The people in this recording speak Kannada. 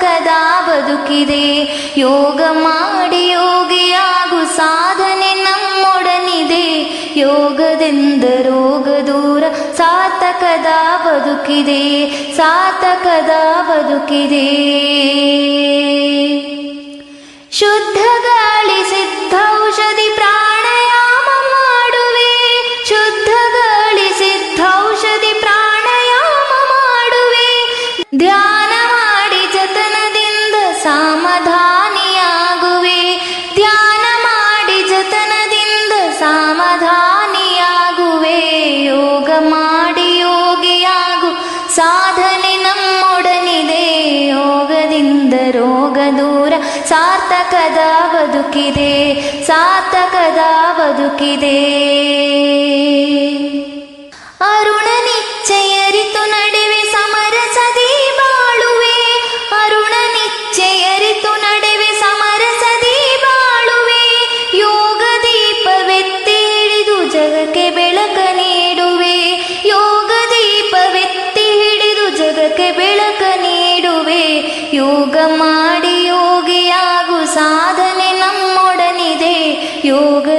ಸಾರ್ಥಕದ ಬದುಕಿದೆ. ಯೋಗ ಮಾಡಿ ಯೋಗಿಯಾಗು ಸಾಧನೆ ನಮ್ಮೊಡನಿದೆ. ಯೋಗದಿಂದ ರೋಗ ದೂರ ಸಾತಕದ ಬದುಕಿದೆ. ಸಾತಕದ ಬದುಕಿದೆ. ಶುದ್ಧ ಗಾಳಿ ಸಾರ್ಥಕದ ಬದುಕಿದೆ ಸಾರ್ಥಕದ ಬದುಕಿದೆ.